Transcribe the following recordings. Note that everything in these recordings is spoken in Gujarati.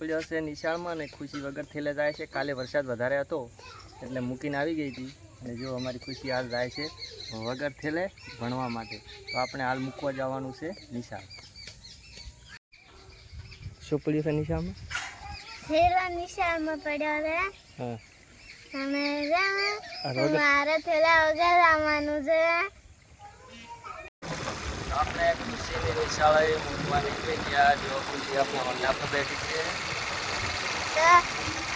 પડ્યો છે નિશાળમાં અને ખુશી વગર થેલે જાય છે. કાલે વરસાદ વધારે હતો એટલે મૂકીને આવી ગઈ હતી. અને જો અમારી ખુશી હાલ જાય છે વગર થેલે ભણવા માટે. તો આપણે હાલ મૂકવા જવાનું છે નિશાળ. શું પડ્યું છે નિશાળમાં? થેલા નિશાળમાં પડ્યો છે. હા. અને ને મારે થેલા વગર આવવાનું છે. આપણે ખુશીની નિશાળે મૂકવા નીકળી ગયા જો ખુશી આપણે હોન્ડા પર બેઠી છે તો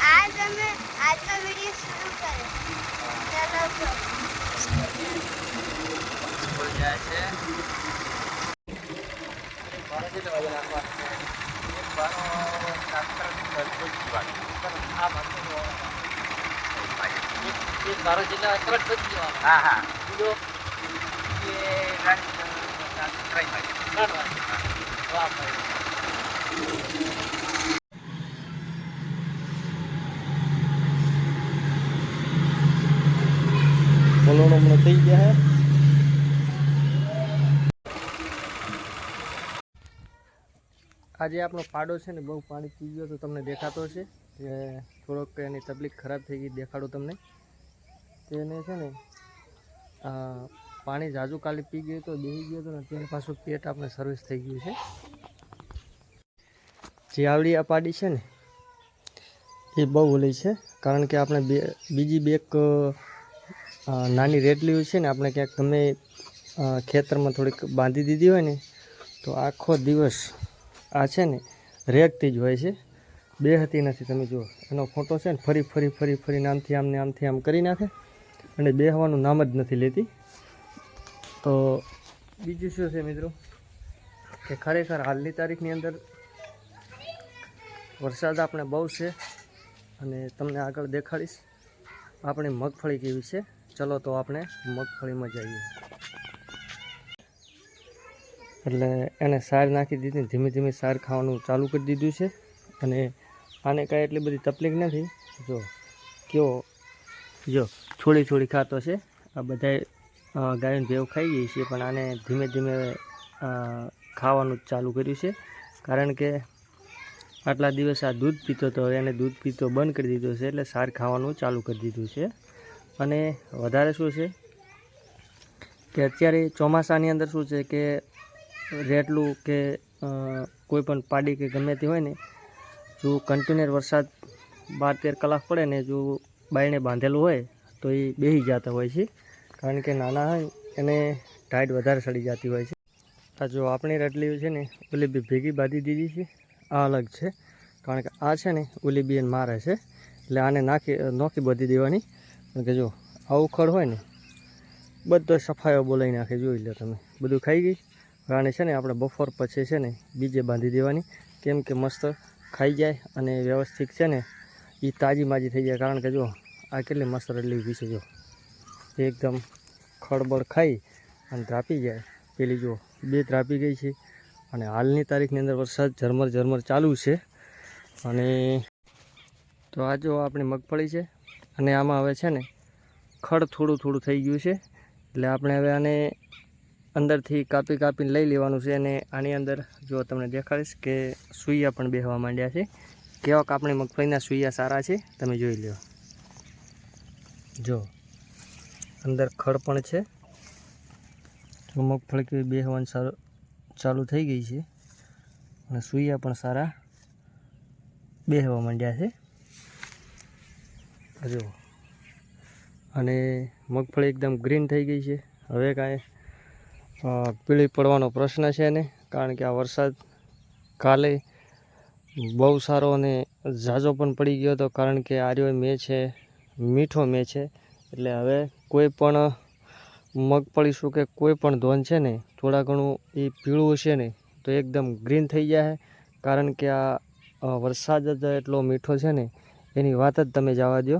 આજ અમે આજનો વીડિયો શરૂ કરે ચાલો તો સ્કૂલ જાય છે બારો કેટલા વાગે નાખવાનું છે? એક બારો સાતરા દસ જીવાનું. આ બાજુ એક બારો જેટલા તરત જ જીવાનું. હા હા બીજો એ બોલોનો હમણાં થઈ ગયા હે આજે આપણો પાડો છે ને બહુ પાણી પી ગયો તો તમને દેખાતો છે. કે થોડોક એની તકલીફ ખરાબ થઈ ગઈ, દેખાડું તમને. તેને છે ને પાણી જાજુ કાલે પી ગયું તો બેસી ગયો હતો ને તેને પાછું પેટ આપણે સર્વિસ થઈ ગયું છે. જે આવડી આ પાડી છે ને, એ બહુ ઓલી છે. કારણ કે આપણે બે, બીજી બે એક નાની રેટલી છે ને, આપણે ક્યાંક ગમે ખેતરમાં થોડીક બાંધી દીધી હોય ને, તો આખો દિવસ આ છે ને, રેગતી જ હોય છે. બે હતી નથી, તમે જુઓ. એનો ફોટો છે ને, ફરી ફરી ફરી ફરી આમથી આમને આમથી આમ કરી નાખે. અને બે હવાનું નામ જ નથી લેતી. તો બીજું શું છે મિત્રો? કે ખરેખર હાલની તારીખની અંદર વરસાદ આપણે બહુ છે અને તમને આગળ દેખાડીશ. આપણી મગફળી કેવી છે? ચલો તો આપણે મગફળીમાં જઈએ. એટલે એને સાર નાખી દીધી, ધીમે ધીમે સાર ખાવાનું ચાલુ કરી દીધું છે. અને આને કાંઈ એટલી બધી તકલીફ નથી. જો કેવો જો, છોડી છોડી ખાતો છે. આ બધાય ગાયન ભેવ ખાઈ ગઈ છે, પણ આને ધીમે ધીમે ખાવાનું ચાલુ કર્યું છે. કારણ કે આટલા દિવસ આ દૂધ પીતો હતો એને દૂધ પીતો બંધ કરી દીધો છે, એટલે સાર ખાવાનું ચાલુ કરી દીધું છે. અને વધારે શું છે કે અત્યારે ચોમાસાની અંદર શું છે કે રેટલું કે કોઈપણ કોઈ પણ પાડી કે ગમે તે હોય ને, જો કન્ટિન્યુઅર વરસાદ બાર તેર કલાક પડે ને જો બાયણે બાંધેલું હોય, તો એ બેસી જતા હોય છે. કારણ કે નાના હોય, એને ટાઈટ વધારે સડી જતી હોય છે. આ જો આપણી રટલી છે ને ઓલી બી ભેગી બાંધી દીધી છે. આ અલગ છે, કારણ કે આ છે ને ઓલી બી એને મારે છે. એટલે આને નાખી, નોખી બધી દેવાની. કારણ કે જો, આવું ખડ હોય ને, બધો સફાઈઓ બોલાવી નાખે, જોઈ લો તમે. બધું ખાઈ ગઈ. રાણી છે ને, આપણે બફોર પછી છે ને, બીજે બાંધી દેવાની. કેમ કે મસ્ત ખાઈ જાય અને વ્યવસ્થિત છે ને એ તાજી માજી થઈ જાય. કારણ કે જો, આ કેટલી મસ્ત રડલી ઊભી છે, જો. એકદમ ખળબળ ખાઈ અને ધ્રાપી જાય. પેલી જો બે ધ્રાપી ગઈ છે અને હાલની તારીખની અંદર વરસાદ ઝરમર ઝરમર ચાલુ છે. અને તો આ જો આપણી મગફળી છે અને આમાં હવે છે ને ખડ થોડું થોડું થઈ ગયું છે. એટલે આપણે હવે આને અંદરથી કાપી કાપીને લઈ લેવાનું છે અને આની અંદર જો તમને દેખાડીશ કે સુઈયા પણ બેહવા માંડ્યા છે. કેવા કાપણી મગફળીના સુઈયા સારા છે, તમે જોઈ લો જો અંદર ખડ પણ છે. મગફળી કેવી સારું, ચાલુ થઈ ગઈ છે. અને સૂયા પણ સારા બેહવા માંડ્યા છે. જો અને મગફળી એકદમ ગ્રીન થઈ ગઈ છે. હવે કાંઈ પીળી પડવાનો પ્રશ્ન છે ને કારણ કે આ વરસાદ કાલે બહુ સારો અને ઝાઝો પણ પડી ગયો હતો, કારણ કે આર્યો મેં છે, મીઠો મેં છે. એટલે હવે કોઈ પણ મગફળી શું કે કોઈ પણ ધોન છે ને, થોડા ઘણું એ પીળું હશે ને, તો એકદમ ગ્રીન થઈ જાય કારણ કે આ વરસાદ જ એટલો મીઠો છે ને, એની વાત જ તમે જવા દો